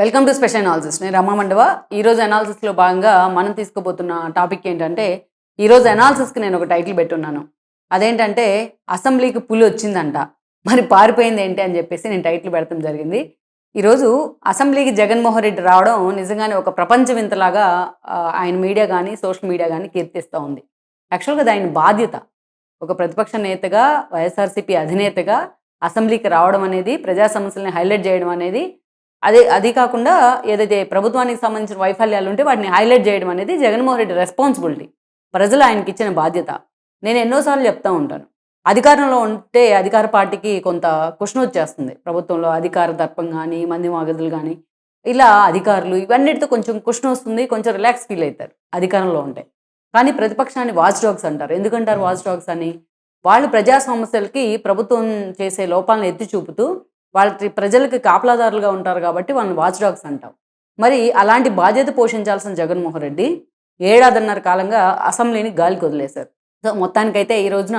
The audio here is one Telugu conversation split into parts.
వెల్కమ్ టు స్పెషల్ అనాలిసిస్ నేను రమా మండవ. ఈరోజు అనాలిసిస్లో భాగంగా మనం తీసుకోబోతున్న టాపిక్ ఏంటంటే ఈరోజు అనాలిసిస్కి నేను ఒక టైటిల్ పెట్టున్నాను. అదేంటంటే అసెంబ్లీకి పులి వచ్చిందంట. మరి పారిపోయింది ఏంటి అని చెప్పేసి నేను టైటిల్ పెడతాం జరిగింది. ఈరోజు అసెంబ్లీకి జగన్మోహన్ రెడ్డి రావడం నిజంగానే ఒక ప్రపంచ వింతలాగా ఆయన మీడియా కానీ సోషల్ మీడియా కానీ కీర్తిస్తూ ఉంది. యాక్చువల్గా దాని బాధ్యత. ఒక ప్రతిపక్ష నేతగా వైఎస్ఆర్సీపీ అధినేతగా అసెంబ్లీకి రావడం అనేది ప్రజా సమస్యల్ని హైలైట్ చేయడం అనేది అదే అది కాకుండా ఏదైతే ప్రభుత్వానికి సంబంధించిన వైఫల్యాలు ఉంటే వాటిని హైలైట్ చేయడం అనేది జగన్మోహన్ రెడ్డి రెస్పాన్సిబిలిటీ. ప్రజలు ఆయనకి ఇచ్చిన బాధ్యత. నేను ఎన్నోసార్లు చెప్తా ఉంటాను. అధికారంలో ఉంటే అధికార పార్టీకి కొంత క్వశ్చన్ వచ్చేస్తుంది. ప్రభుత్వంలో అధికార దర్పం కానీ మంది మాగదులు కానీ ఇలా అధికారులు ఇవన్నిటితో కొంచెం క్వశ్చన్ వస్తుంది కొంచెం రిలాక్స్ ఫీల్ అవుతారు అధికారంలో ఉంటే. కానీ ప్రతిపక్షాన్ని వాచ్ డాగ్స్ అంటారు. ఎందుకంటారు వాచ్ డాగ్స్ అని? వాళ్ళు ప్రజా సమస్యలకి ప్రభుత్వం చేసే లోపాలను ఎత్తి చూపుతూ వాళ్ళకి ప్రజలకి కాపలాదారులుగా ఉంటారు కాబట్టి వాళ్ళని వాచ్ డాగ్స్ అంటాం. మరి అలాంటి బాధ్యత పోషించాల్సిన జగన్మోహన్ రెడ్డి ఏడాదిన్నర కాలంగా అసెంబ్లీని గాలికి వదిలేశారు. సో మొత్తానికైతే ఈ రోజున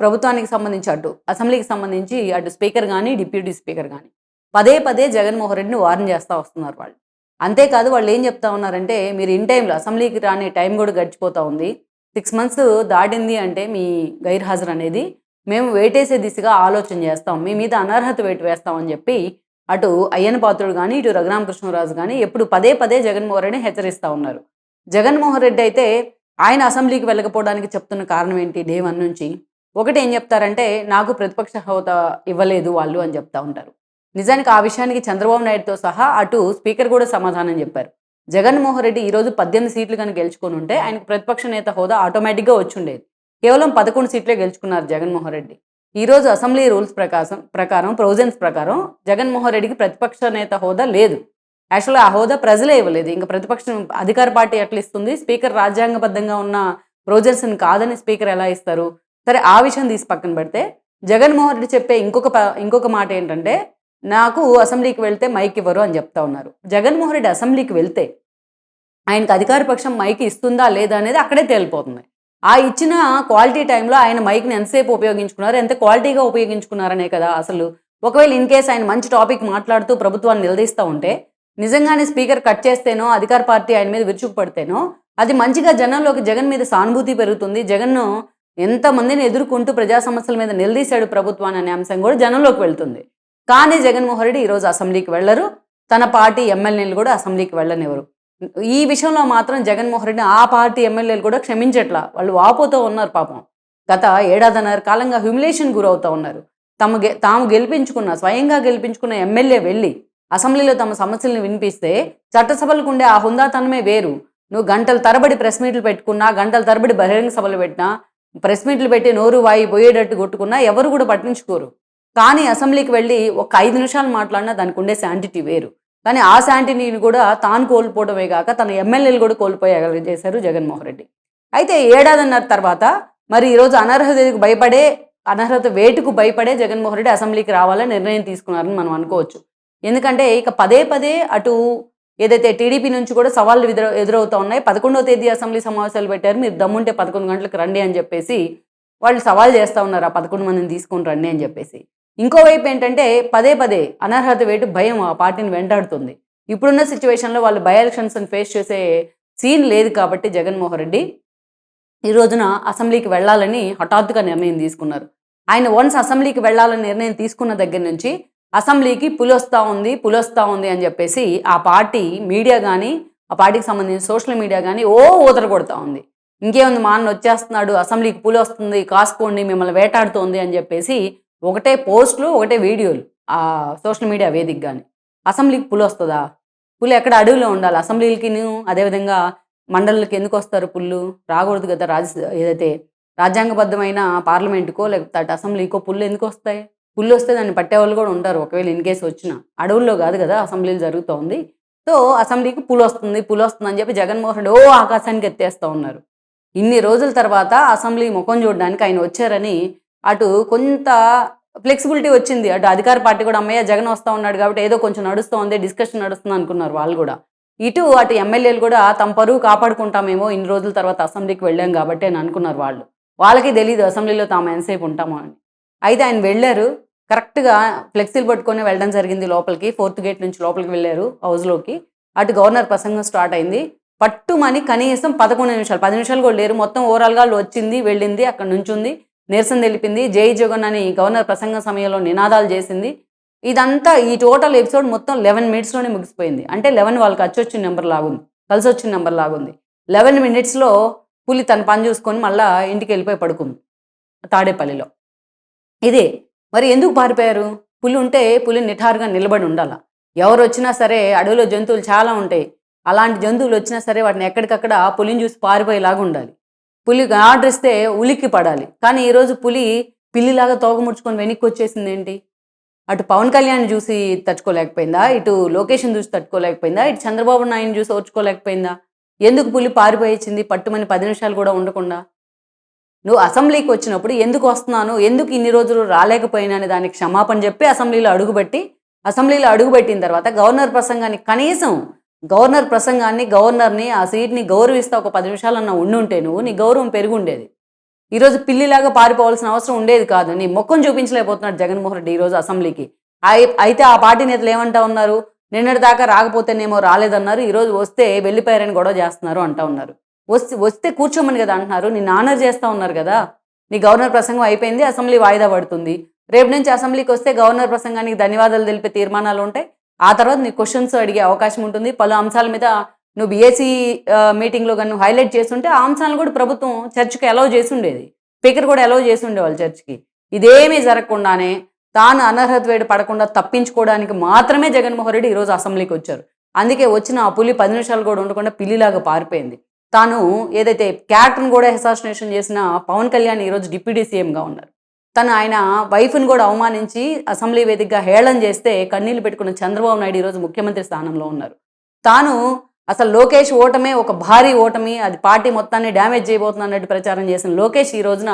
ప్రభుత్వానికి సంబంధించి అటు అసెంబ్లీకి సంబంధించి అటు స్పీకర్ కానీ డిప్యూటీ స్పీకర్ కానీ పదే పదే జగన్మోహన్ రెడ్డిని వార్న్ చేస్తూ వస్తున్నారు వాళ్ళు. అంతేకాదు వాళ్ళు ఏం చెప్తా ఉన్నారంటే మీరు ఇన్ టైంలో అసెంబ్లీకి రాని టైం కూడా గడిచిపోతూ ఉంది. సిక్స్ మంత్స్ దాటింది అంటే మీ గైర్హాజరు అనేది మేము వేటేసే దిశగా ఆలోచన చేస్తాం. మీ మీద అనర్హత వేటు వేస్తామని చెప్పి అటు అయ్యన పాత్రుడు కానీ ఇటు రఘురామకృష్ణరాజు కానీ ఎప్పుడు పదే పదే జగన్మోహన్ రెడ్డిని హెచ్చరిస్తూ ఉన్నారు. జగన్మోహన్ రెడ్డి అయితే ఆయన అసెంబ్లీకి వెళ్ళకపోవడానికి చెప్తున్న కారణం ఏంటి? దేవన్ నుంచి ఒకటి ఏం చెప్తారంటే నాకు ప్రతిపక్ష హోదా ఇవ్వలేదు వాళ్ళు అని చెప్తా ఉంటారు. నిజానికి ఆ విషయానికి చంద్రబాబు నాయుడుతో సహా అటు స్పీకర్ కూడా సమాధానం చెప్పారు. జగన్మోహన్ రెడ్డి ఈరోజు పద్దెనిమిది సీట్లు కనుక గెలుచుకొని ఉంటే ఆయనకు ప్రతిపక్ష నేత హోదా ఆటోమేటిక్గా వచ్చుండేది కేవలం పదకొండు సీట్లే గెలుచుకున్నారు జగన్మోహన్ రెడ్డి. ఈ రోజు అసెంబ్లీ రూల్స్ ప్రకారం ప్రకారం ప్రొవిజన్స్ ప్రకారం జగన్మోహన్ రెడ్డికి ప్రతిపక్ష నేత హోదా లేదు. యాక్చువల్గా ఆ హోదా ప్రజలే ఇవ్వలేదు. ఇంకా ప్రతిపక్షం అధికార పార్టీ ఎట్లా ఇస్తుంది? స్పీకర్ రాజ్యాంగబద్ధంగా ఉన్న ప్రొవిజన్స్ని కాదని స్పీకర్ ఎలా ఇస్తారు? సరే ఆ విషయం తీసి పక్కన పెడితే జగన్మోహన్ రెడ్డి చెప్పే ఇంకొక ఇంకొక మాట ఏంటంటే నాకు అసెంబ్లీకి వెళ్తే మైక్ ఇవ్వరు అని చెప్తా ఉన్నారు. జగన్మోహన్ రెడ్డి అసెంబ్లీకి వెళ్తే ఆయనకు అధికార పక్షం మైక్ ఇస్తుందా లేదా అనేది అక్కడే తేలిపోతుంది. ఆ ఇచ్చిన క్వాలిటీ టైంలో ఆయన మైక్ని ఎంతసేపు ఉపయోగించుకున్నారు? ఎంత క్వాలిటీగా ఉపయోగించుకున్నారనే కదా అసలు. ఒకవేళ ఇన్ కేస్ ఆయన మంచి టాపిక్ మాట్లాడుతూ ప్రభుత్వాన్ని నిలదీస్తూ ఉంటే నిజంగానే స్పీకర్ కట్ చేస్తేనో అధికార పార్టీ ఆయన మీద విరుచుకుపడితేనో అది మంచిగా జనంలోకి జగన్ మీద సానుభూతి పెరుగుతుంది. జగన్ను ఎంతమందిని ఎదుర్కొంటూ ప్రజా సమస్యల మీద నిలదీశాడు ప్రభుత్వాన్ని అనే అంశం కూడా జనంలోకి వెళ్తుంది. కానీ జగన్మోహన్ రెడ్డి ఈరోజు అసెంబ్లీకి వెళ్ళరు. తన పార్టీ ఎమ్మెల్యేలు కూడా అసెంబ్లీకి వెళ్ళనివ్వరు. ఈ విషయంలో మాత్రం జగన్మోహన్ రెడ్డి ఆ పార్టీ ఎమ్మెల్యేలు కూడా క్షమించట్లా. వాళ్ళు వాపోతూ ఉన్నారు పాపం. గత ఏడాదిన్నర కాలంగా హ్యూమిలేషన్ గురవుతూ ఉన్నారు. తమ గె తాము గెలిపించుకున్న స్వయంగా గెలిపించుకున్న ఎమ్మెల్యే వెళ్ళి అసెంబ్లీలో తమ సమస్యలను వినిపిస్తే చట్టసభలకు ఉండే ఆ హుందాతనమే వేరు. నువ్వు గంటల తరబడి ప్రెస్ మీట్లు పెట్టుకున్నా గంటల తరబడి బహిరంగ సభలు పెట్టినా ప్రెస్ మీట్లు పెట్టి నోరు వాయి పోయేటట్టు కొట్టుకున్నా ఎవరు కూడా పట్టించుకోరు. కానీ అసెంబ్లీకి వెళ్ళి ఒక ఐదు నిమిషాలు మాట్లాడినా దానికి ఉండే శాంటిటీ వేరు. కానీ ఆ శాంటినీని కూడా తాను కోల్పోవడమే కాక తన ఎమ్మెల్యేలు కూడా కోల్పోయేలా చేశారు జగన్మోహన్ రెడ్డి. అయితే ఏడాదిన్నర తర్వాత మరి ఈరోజు అనర్హతకు భయపడే అనర్హత వేటుకు భయపడే జగన్మోహన్ రెడ్డి అసెంబ్లీకి రావాలని నిర్ణయం తీసుకున్నారని మనం అనుకోవచ్చు. ఎందుకంటే ఇక పదే పదే అటు ఏదైతే టీడీపీ నుంచి కూడా సవాళ్ళు ఎదురు ఎదురవుతా ఉన్నాయి పదకొండవ తేదీ అసెంబ్లీ సమావేశాలు పెట్టారు మీరు దమ్ముంటే పదకొండు గంటలకు రండి అని చెప్పేసి వాళ్ళు సవాల్ చేస్తూ ఉన్నారు ఆ పదకొండు మందిని తీసుకొని రండి అని చెప్పేసి. ఇంకోవైపు ఏంటంటే పదే పదే అనర్హత వేటు భయం ఆ పార్టీని వెంటాడుతుంది. ఇప్పుడున్న సిచ్యువేషన్లో వాళ్ళు బై ఎలక్షన్స్ని ఫేస్ చేసే సీన్ లేదు కాబట్టి జగన్మోహన్ రెడ్డి ఈ రోజున అసెంబ్లీకి వెళ్ళాలని హఠాత్తుగా నిర్ణయం తీసుకున్నారు. ఆయన వన్స్ అసెంబ్లీకి వెళ్ళాలని నిర్ణయం తీసుకున్న దగ్గర నుంచి అసెంబ్లీకి పులొస్తా ఉంది పులొస్తా ఉంది అని చెప్పేసి ఆ పార్టీ మీడియా కానీ ఆ పార్టీకి సంబంధించిన సోషల్ మీడియా కానీ ఓ ఊతర కొడతా ఉంది. ఇంకేముంది మా అన్న వచ్చేస్తున్నాడు అసెంబ్లీకి పులి వస్తుంది కాసుకోండి మిమ్మల్ని వేటాడుతోంది అని చెప్పేసి ఒకటే పోస్టులు ఒకటే వీడియోలు ఆ సోషల్ మీడియా వేదిక కానీ అసెంబ్లీకి పులి వస్తుందా? పులి ఎక్కడ అడవిలో ఉండాలి? అసెంబ్లీలకి అదేవిధంగా మండలికి ఎందుకు వస్తారు పుల్లు రాకూడదు కదా రాజ ఏదైతే రాజ్యాంగబద్ధమైన పార్లమెంటుకో లేకపోతే అటు అసెంబ్లీకో పుల్లు ఎందుకు వస్తాయి? పుల్లు వస్తే దాన్ని పట్టేవాళ్ళు కూడా ఉంటారు ఒకవేళ ఇన్ కేసు వచ్చిన. అడవుల్లో కాదు కదా అసెంబ్లీలు జరుగుతోంది. సో అసెంబ్లీకి పులి వస్తుంది పులి వస్తుంది అని చెప్పి జగన్మోహన్ రెడ్డి ఓ ఆకాశానికి ఎత్తేస్తూ ఉన్నారు. ఇన్ని రోజుల తర్వాత అసెంబ్లీ ముఖం చూడడానికి ఆయన వచ్చారని అటు కొంత ఫ్లెక్సిబిలిటీ వచ్చింది. అటు అధికార పార్టీ కూడా అమ్మయ్య జగన్ వస్తూ ఉన్నాడు కాబట్టి ఏదో కొంచెం నడుస్తోంది డిస్కషన్ నడుస్తుంది అనుకున్నారు వాళ్ళు కూడా. ఇటు అటు ఎమ్మెల్యేలు కూడా తమ పరువు కాపాడుకుంటామేమో ఇన్ని రోజుల తర్వాత అసెంబ్లీకి వెళ్ళాం కాబట్టి అని అనుకున్నారు వాళ్ళు. వాళ్ళకి తెలియదు అసెంబ్లీలో తాము ఎంతసేపు ఉంటామో అని. అయితే ఆయన వెళ్ళారు. కరెక్ట్గా ఫ్లెక్సీలు పట్టుకొని వెళ్ళడం జరిగింది లోపలికి. ఫోర్త్ గేట్ నుంచి లోపలికి వెళ్ళారు హౌస్లోకి. అటు గవర్నర్ ప్రసంగం స్టార్ట్ అయింది. పట్టుమని కనీసం పదకొండు నిమిషాలు పది నిమిషాలు కూడా లేరు. మొత్తం ఓవరాల్గా వచ్చింది వెళ్ళింది అక్కడ నుంచి ఉంది నిరసన తెలిపింది. జై జగన్ అని గవర్నర్ ప్రసంగం సమయంలో నినాదాలు చేసింది. ఇదంతా ఈ టోటల్ ఎపిసోడ్ మొత్తం లెవెన్ మినిట్స్లోనే ముగిసిపోయింది. అంటే లెవెన్ వాళ్ళకి వచ్చి వచ్చిన నెంబర్ లాగుంది. కలిసి వచ్చిన నెంబర్ లాగుంది. లెవెన్ మినిట్స్లో పులి తన పని చూసుకొని మళ్ళా ఇంటికి వెళ్ళిపోయి పడుకుంది. తాడేపల్లిలో. ఇదే. మరి ఎందుకు పారిపోయారు? పులి ఉంటే పులి నిఠారుగా నిలబడి ఉండాల. ఎవరు వచ్చినా సరే అడవిలో జంతువులు చాలా ఉంటాయి. అలాంటి జంతువులు వచ్చినా సరే వాటిని ఎక్కడికక్కడ పులిని చూసి పారిపోయేలాగా ఉండాలి. పులి ఆర్డర్ ఇస్తే ఉలిక్కి పడాలి. కానీ ఈరోజు పులి పిల్లిలాగా తోక ముడుచుకొని వెనక్కి వచ్చేసింది ఏంటి? అటు పవన్ కళ్యాణ్ చూసి తట్టుకోలేకపోయిందా? ఇటు లొకేషన్ చూసి తట్టుకోలేకపోయిందా? ఇటు చంద్రబాబు నాయుడు చూసి ఓర్చుకోలేకపోయిందా ఎందుకు పులి పారిపోయింది పట్టుమని పది నిమిషాలు కూడా ఉండకుండా. నువ్వు అసెంబ్లీకి వచ్చినప్పుడు ఎందుకు వస్తున్నాను? ఎందుకు ఇన్ని రోజులు రాలేకపోయినా అని దానికి క్షమాపణ చెప్పి అసెంబ్లీలో అడుగుపెట్టి అసెంబ్లీలో అడుగుపెట్టిన తర్వాత గవర్నర్ ప్రసంగాన్ని కనీసం గవర్నర్ ప్రసంగాన్ని గవర్నర్ని ఆ సీట్ని గౌరవిస్తా ఒక పది నిమిషాలన్నా ఉండుంటే నువ్వు నీ గౌరవం పెరుగుండేది. ఉండేది ఈరోజు పిల్లిలాగా పారిపోవాల్సిన అవసరం ఉండేది కాదు. నీ మొక్కను చూపించలేకపోతున్నాడు జగన్మోహన్ రెడ్డి ఈరోజు అసెంబ్లీకి. అయితే ఆ పార్టీ నేతలు ఏమంటా ఉన్నారు? నిన్నటి దాకా రాకపోతేనేమో రాలేదన్నారు. ఈరోజు వస్తే వెళ్ళిపోయారని గొడవ చేస్తున్నారు అంటా ఉన్నారు. వస్తే వస్తే కూర్చోమని కదా అంటున్నారు. నిన్న ఆనర్ చేస్తా ఉన్నారు కదా. నీ గవర్నర్ ప్రసంగం అయిపోయింది అసెంబ్లీ వాయిదా పడుతుంది. రేపు నుంచి అసెంబ్లీకి వస్తే గవర్నర్ ప్రసంగానికి ధన్యవాదాలు తెలిపే తీర్మానాలు ఉంటాయి. ఆ తర్వాత నీ క్వశ్చన్స్ అడిగే అవకాశం ఉంటుంది. పలు అంశాల మీద నువ్వు బీఎస్సీ మీటింగ్లో కానీ నువ్వు హైలైట్ చేస్తుంటే ఆ అంశాలను కూడా ప్రభుత్వం చర్చకి అలౌ చేసి ఉండేది స్పీకర్ కూడా అలౌ చేసి ఉండేవాళ్ళు చర్చకి. ఇదేమీ జరగకుండానే తాను అనర్హత వేడి పడకుండా తప్పించుకోవడానికి మాత్రమే జగన్మోహన్ రెడ్డి ఈరోజు అసెంబ్లీకి వచ్చారు. అందుకే వచ్చిన ఆ పులి పది నిమిషాలు కూడా ఉండకుండా పిల్లిలాగా పారిపోయింది. తాను ఏదైతే క్యారెక్టర్ని కూడా అసాసినేషన్ చేసిన పవన్ కళ్యాణ్ ఈరోజు డిప్యూటీ సీఎంగా ఉన్నారు. తను ఆయన వైఫ్ని కూడా అవమానించి అసెంబ్లీ వేదికగా హేళన చేస్తే కన్నీళ్ళు పెట్టుకున్న చంద్రబాబు నాయుడు ఈరోజు ముఖ్యమంత్రి స్థానంలో ఉన్నారు. తాను అసలు లోకేష్ ఓటమే ఒక భారీ ఓటమి అది పార్టీ మొత్తాన్ని డ్యామేజ్ చేయబోతుంది అన్నట్టు ప్రచారం చేసిన లోకేష్ ఈ రోజున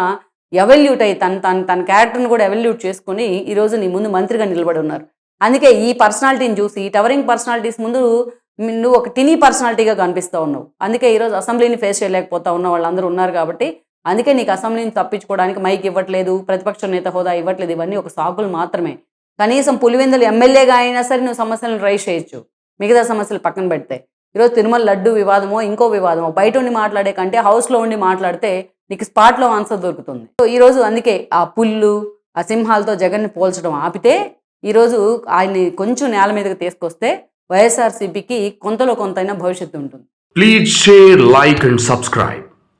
ఎవల్యూట్ అయ్యి తన తన తన క్యారెక్టర్ని కూడా ఎవల్యూట్ చేసుకుని ఈ రోజు నీ ముందు మంత్రిగా నిలబడి ఉన్నారు. అందుకే ఈ పర్సనాలిటీని చూసి ఈ టవరింగ్ పర్సనాలిటీస్ ముందు నువ్వు ఒక టినీ పర్సనాలిటీగా కనిపిస్తూ ఉన్నావు. అందుకే ఈరోజు అసెంబ్లీని ఫేస్ చేయలేకపోతా ఉన్న వాళ్ళందరూ ఉన్నారు కాబట్టి అందుకే నీకు అసెంబ్లీని తప్పించుకోవడానికి మైక్ ఇవ్వట్లేదు ప్రతిపక్ష నేత హోదా ఇవ్వట్లేదు ఇవన్నీ ఒక సాకులు మాత్రమే. కనీసం పులివెందులు ఎమ్మెల్యేగా అయినా సరే నువ్వు సమస్యలను రైజ్ చేయొచ్చు. మిగతా సమస్యలు పక్కన పెడితే. ఈరోజు తిరుమల లడ్డు వివాదమో ఇంకో వివాదమో బయట ఉండి మాట్లాడే కంటే హౌస్లో ఉండి మాట్లాడితే నీకు స్పాట్లో ఆన్సర్ దొరుకుతుంది. సో ఈరోజు అందుకే ఆ పుల్లు ఆ సింహాలతో జగన్ని పోల్చడం ఆపితే ఈరోజు ఆయన్ని కొంచెం నేల మీదకి తీసుకొస్తే వైఎస్ఆర్సీపీకి కొంతలో కొంతైనా భవిష్యత్తు ఉంటుంది. Please share like and subscribe